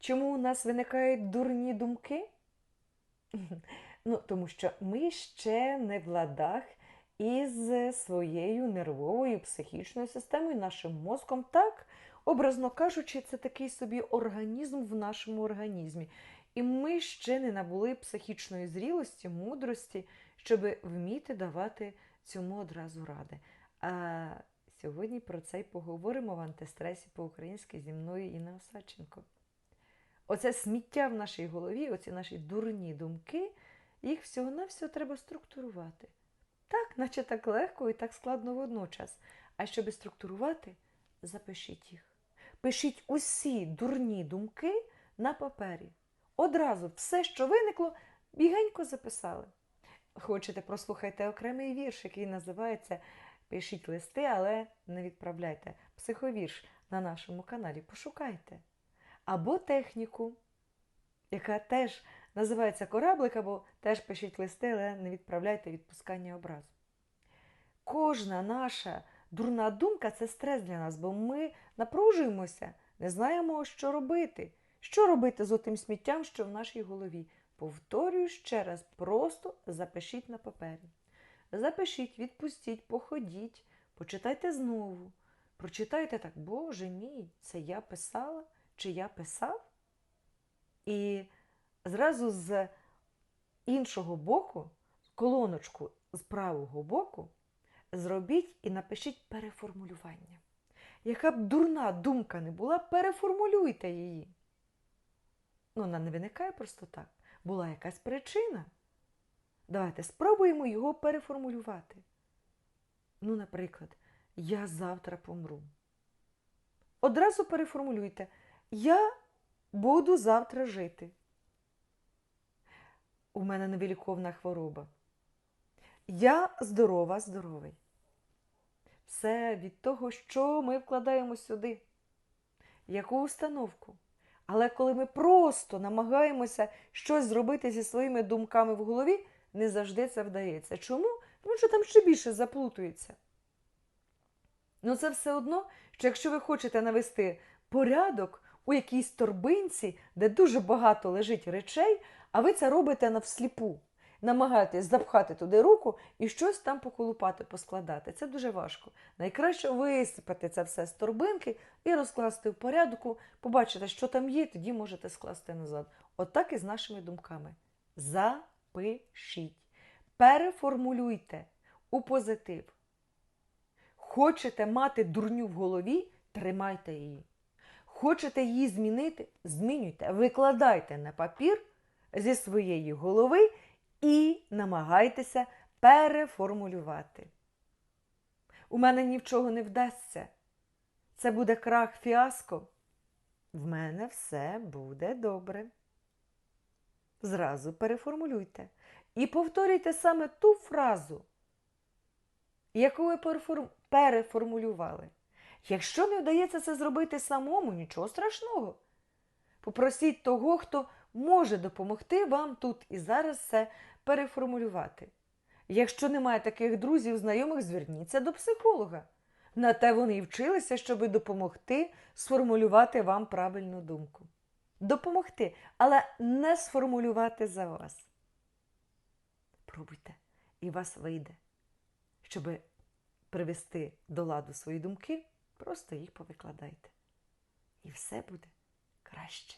Чому у нас виникають дурні думки? Ну, тому що ми ще не в ладах із своєю нервовою психічною системою, нашим мозком. Так, образно кажучи, це такий собі організм в нашому організмі. І ми ще не набули психічної зрілості, мудрості, щоб вміти давати цьому одразу ради. А сьогодні про це й поговоримо в антистресі по-українськи зі мною Інна Осадченко. Оце сміття в нашій голові, оці наші дурні думки, їх всього-навсього треба структурувати. Так, наче так легко і так складно водночас. А щоб структурувати, запишіть їх. Пишіть усі дурні думки на папері. Одразу все, що виникло, бігенько записали. Хочете, прослухайте окремий вірш, який називається Пишіть листи, але не відправляйте. Психовірш на нашому каналі. Пошукайте. Або техніку, яка теж називається кораблик, або теж пишіть листи, але не відправляйте відпускання образу. Кожна наша дурна думка це стрес для нас, бо ми напружуємося, не знаємо, що робити. Що робити з отим сміттям, що в нашій голові? Повторюю ще раз, просто запишіть на папері. Запишіть, відпустіть, походіть, почитайте знову. Прочитайте так, Боже мій, це я писала чи я писав? І зразу з іншого боку, колоночку з правого боку, зробіть і напишіть переформулювання. Яка б дурна думка не була, переформулюйте її. Ну, вона не виникає просто так. Була якась причина. Давайте спробуємо його переформулювати. Ну, наприклад, я завтра помру. Одразу переформулюйте. Я буду завтра жити. У мене невиліковна хвороба. Я здорова, здоровий. Все від того, що ми вкладаємо сюди, яку установку. Але коли ми просто намагаємося щось зробити зі своїми думками в голові, не завжди це вдається. Чому? Тому що там ще більше заплутується. Ну, це все одно, що якщо ви хочете навести порядок у якійсь торбинці, де дуже багато лежить речей, а ви це робите навсліпу, намагаєтесь запхати туди руку і щось там поколупати, поскладати. Це дуже важко. Найкраще висипати це все з торбинки і розкласти в порядку, побачите, що там є, тоді можете скласти назад. Отак От і з нашими думками. Запишіть. Переформулюйте у позитив. Хочете мати дурню в голові, тримайте її. Хочете її змінити, змінюйте, викладайте на папір зі своєї голови і намагайтеся переформулювати. У мене ні в чого не вдасться. Це буде крах фіаско. В мене все буде добре. Зразу переформулюйте. І повторюйте саме ту фразу, яку ви переформулювали. Якщо не вдається це зробити самому, нічого страшного. Попросіть того, хто може допомогти вам тут і зараз це переформулювати. Якщо немає таких друзів, знайомих, зверніться до психолога. На те вони і вчилися, щоб допомогти сформулювати вам правильну думку. Допомогти, але не сформулювати за вас. Пробуйте, і вас вийде, щоб привести до ладу свої думки, просто їх повикладайте. І все буде краще.